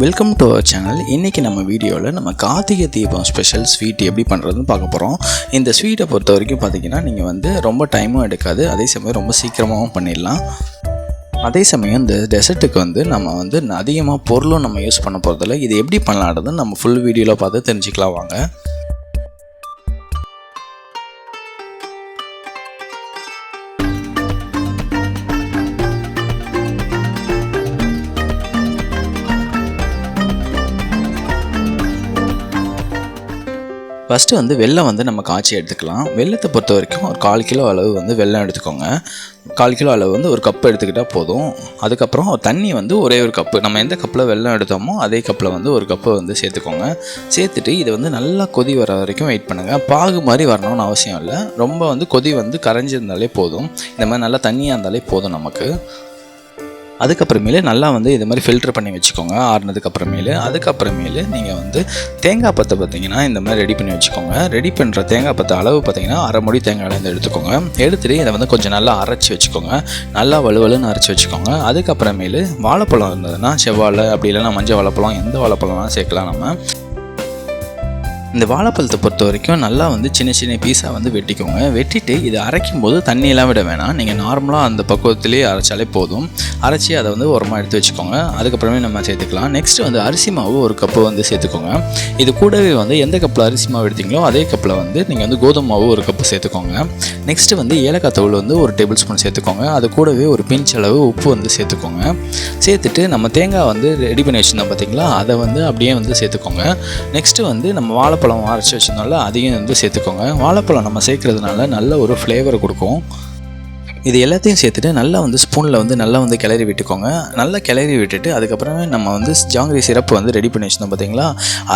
Welcome to our channel இன்றைக்கி நம்ம வீடியோவில் நம்ம கார்த்திகை தீபம் ஸ்பெஷல் ஸ்வீட் எப்படி பண்ணுறதுன்னு பார்க்க போகிறோம் இந்த ஸ்வீட்டை பொறுத்த வரைக்கும் பார்த்தீங்கன்னா நீங்கள் வந்து ரொம்ப டைமும் எடுக்காது. அதே சமயம் ரொம்ப சீக்கிரமாகவும் பண்ணிடலாம். அதே சமயம் இந்த டெசர்ட்டுக்கு வந்து நம்ம வந்து அதிகமாக பொருளும் நம்ம யூஸ் பண்ண போகிறதில்ல இது எப்படி பண்ணலான்றது நம்ம ஃபுல் வீடியோவில் பார்த்து தெரிஞ்சுக்கலாம் வாங்க. ஃபஸ்ட்டு வந்து வெள்ளம் வந்து நம்ம காய்ச்சி எடுத்துக்கலாம். வெள்ளத்தை பொறுத்த வரைக்கும் ஒரு கால் கிலோ அளவு வந்து வெல்லம் எடுத்துக்கோங்க. கால் கிலோ அளவு வந்து ஒரு கப்பு எடுத்துக்கிட்டால் போதும். அதுக்கப்புறம் தண்ணி வந்து ஒரே ஒரு கப்பு நம்ம எந்த கப்பில் வெள்ளம் எடுத்தோமோ அதே கப்பில் வந்து ஒரு கப்பு வந்து சேர்த்துக்கோங்க. சேர்த்துட்டு இதை வந்து நல்லா கொதி வர வரைக்கும் வெயிட் பண்ணுங்கள் பாகு மாதிரி வரணும்னு அவசியம் இல்லை. ரொம்ப வந்து கொதி வந்து கரைஞ்சிருந்தாலே போதும். இந்த மாதிரி நல்லா தண்ணியாக இருந்தாலே போதும் நமக்கு. அதுக்கப்புறமேலு நல்லா வந்து இது மாதிரி ஃபில்டர் பண்ணி வச்சுக்கோங்க ஆறுனதுக்கப்புறமேலு. அதுக்கப்புறமேலு நீங்கள் வந்து தேங்காய் பத்தை பார்த்தீங்கன்னா இந்த மாதிரி ரெடி பண்ணி வச்சுக்கோங்க. ரெடி பண்ணுற தேங்காய் பத்தை அளவு பார்த்தீங்கன்னா அரை முடி தேங்காயிலேருந்து எடுத்துக்கோங்க. எடுத்துகிட்டு இதை வந்து கொஞ்சம் நல்லா அரைச்சி வச்சுக்கோங்க. நல்லா வலுவலுன்னு அரைச்சி வச்சுக்கோங்க. அதுக்கப்புறமேலு வாழைப்பழம் இருந்ததுன்னா செவ்வாழை அப்படி இல்லைன்னா மஞ்சள் வாழைப்பழம் எந்த வாழைப்பழம்லாம் சேர்க்கலாம் நம்ம. இந்த வாழைப்பழத்தை பொறுத்த வரைக்கும் நல்லா வந்து சின்ன சின்ன பீஸாக வந்து வெட்டிக்கோங்க. வெட்டிட்டு இது அரைக்கும் போது தண்ணியெல்லாம் விட வேணாம். நீங்கள் நார்மலாக அந்த பக்குவத்துலேயே அரைச்சாலே போதும். அரைச்சி அதை வந்து உரமாக எடுத்து வச்சுக்கோங்க. அதுக்கப்புறமே நம்ம சேர்த்துக்கலாம். நெக்ஸ்ட்டு வந்து அரிசி மாவு ஒரு கப்பு வந்து சேர்த்துக்கோங்க. இது கூடவே வந்து எந்த கப்பில் அரிசி மாவு எடுத்தீங்களோ அதே கப்பில் வந்து நீங்கள் வந்து கோதுமை மாவு ஒரு கப்பு சேர்த்துக்கோங்க. நெக்ஸ்ட்டு வந்து ஏலக்காய் தூள் வந்து ஒரு டேபிள் ஸ்பூன் சேர்த்துக்கோங்க. அது கூடவே ஒரு பிஞ்ச் அளவு உப்பு வந்து சேர்த்துக்கோங்க. சேர்த்துட்டு நம்ம தேங்காய் வந்து ரெடி பண்ணி வச்சுருந்தோம் பார்த்தீங்களா அதை வந்து அப்படியே வந்து சேர்த்துக்கோங்க. நெக்ஸ்ட்டு வந்து நம்ம வாழைப்பழம் அரைச்சி வச்சதுனால அதையும் வந்து சேர்த்துக்கோங்க. வாழைப்பழம் நம்ம சேர்க்கறதுனால நல்ல ஒரு ஃப்ளேவர் கொடுக்கும். இது எல்லாத்தையும் சேர்த்துட்டு நல்லா வந்து ஸ்பூனில் வந்து நல்லா வந்து கிளறி விட்டுக்கோங்க. நல்லா கிளறி விட்டுட்டு அதுக்கப்புறமே நம்ம வந்து ஜாங்கிரி சிரப்பு வந்து ரெடி பண்ணி வச்சுருந்தோம் பார்த்தீங்களா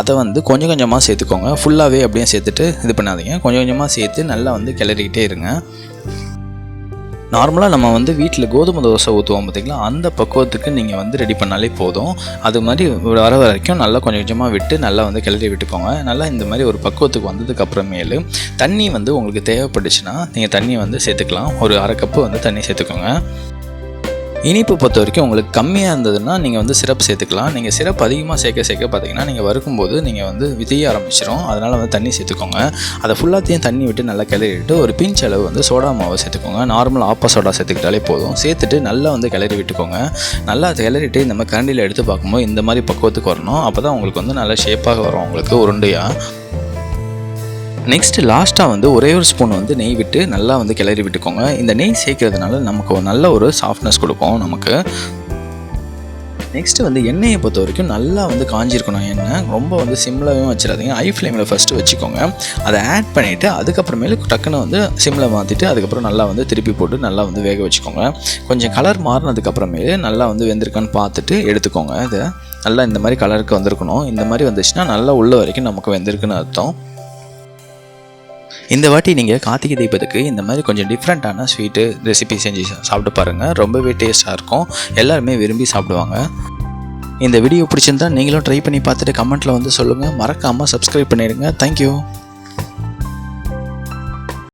அதை வந்து கொஞ்சம் கொஞ்சமாக சேர்த்துக்கோங்க. ஃபுல்லாகவே அப்படியே சேர்த்துட்டு இது பண்ணாதீங்க. கொஞ்சம் கொஞ்சமாக சேர்த்து நல்லா வந்து கிளறிக்கிட்டே இருங்க. நார்மலாக நம்ம வந்து வீட்டில் கோதுமை தோசை ஊற்றுவோம் பார்த்திங்களா அந்த பக்குவத்துக்கு நீங்கள் வந்து ரெடி பண்ணாலே போதும். அது மாதிரி ஒரு வர வரைக்கும் நல்லா கொஞ்சம் கொஞ்சமாக விட்டு நல்லா வந்து கிளறி விட்டுக்கோங்க. நல்லா இந்த மாதிரி ஒரு பக்குவத்துக்கு வந்ததுக்கு அப்புறமேலு தண்ணி வந்து உங்களுக்கு தேவைப்பட்டுச்சுன்னா நீங்கள் தண்ணி வந்து சேர்த்துக்கலாம். ஒரு அரை கப்பு வந்து தண்ணி சேர்த்துக்கோங்க. இனிப்பு பொறுத்த வரைக்கும் உங்களுக்கு கம்மியாக இருந்ததுன்னா நீங்கள் வந்து சிரப் சேர்த்துக்கலாம். நீங்கள் சிரப் அதிகமாக சேர்க்க சேர்க்க பார்த்தீங்கன்னா நீங்கள் வறுக்கும்போது நீங்கள் வந்து விதைய ஆரம்பிச்சிடும் அதனால் வந்து தண்ணி சேர்த்துக்கோங்க. அதை ஃபுல்லாத்தையும் தண்ணி விட்டு நல்லா கிளறிட்டு ஒரு பிஞ்ச் அளவு வந்து சோடா மாவை சேர்த்துக்கோங்க. நார்மல் ஆப்பா சோடா சேர்த்துக்கிட்டாலே போதும். சேர்த்துட்டு நல்லா வந்து கிளறி விட்டுக்கோங்க. நல்லா கிளறிட்டு இந்த மாதிரி கரண்டியில் எடுத்து பார்க்கும்போது இந்த மாதிரி பக்குவத்துக்கு வரணும். அப்போ தான் உங்களுக்கு வந்து நல்லா ஷேப்பாக வரும். உங்களுக்கு உருண்டையாக நெக்ஸ்ட் லாஸ்ட்டாக வந்து ஒரே ஒரு ஸ்பூன் வந்து நெய் விட்டு நல்லா வந்து கிளறி விட்டுக்கோங்க. இந்த நெய் சேர்க்கறதுனால நமக்கு ஒரு நல்ல ஒரு சாஃப்ட்னஸ் கொடுக்கும் நமக்கு. நெக்ஸ்ட்டு வந்து எண்ணெயை பொறுத்த வரைக்கும் நல்லா வந்து காஞ்சிருக்கணும். எண்ணெய் ரொம்ப வந்து சிம்லவும் வச்சிடாதீங்க. ஹை ஃப்ளேமில் ஃபஸ்ட்டு வச்சுக்கோங்க. அதை ஆட் பண்ணிவிட்டு அதுக்கப்புறமேலு டக்குன்னு வந்து சிம்மில் மாற்றிட்டு அதுக்கப்புறம் நல்லா வந்து திருப்பி போட்டு நல்லா வந்து வேக வச்சுக்கோங்க. கொஞ்சம் கலர் மாறினதுக்கப்புறமேலு நல்லா வந்து வெந்திருக்கான்னு பார்த்துட்டு எடுத்துக்கோங்க இதை. நல்லா இந்த மாதிரி கலருக்கு வந்திருக்கணும். இந்த மாதிரி வந்துச்சுன்னா நல்லா உள்ள வரைக்கும் நமக்கு வெந்திருக்குன்னு அர்த்தம். இந்த வாட்டி நீங்கள் கார்த்திகை தீபத்துக்கு இந்த மாதிரி கொஞ்சம் டிஃப்ரெண்ட்டான ஸ்வீட்டு ரெசிபி செஞ்சு சாப்பிட்டு பாருங்கள் ரொம்பவே டேஸ்ட்டாக இருக்கும். எல்லாருமே விரும்பி சாப்பிடுவாங்க. இந்த வீடியோ பிடிச்சிருந்தா நீங்களும் ட்ரை பண்ணி பார்த்துட்டு கமெண்ட்டில் வந்து சொல்லுங்கள் மறக்காமல் சப்ஸ்கிரைப் பண்ணிடுங்க. தேங்க்யூ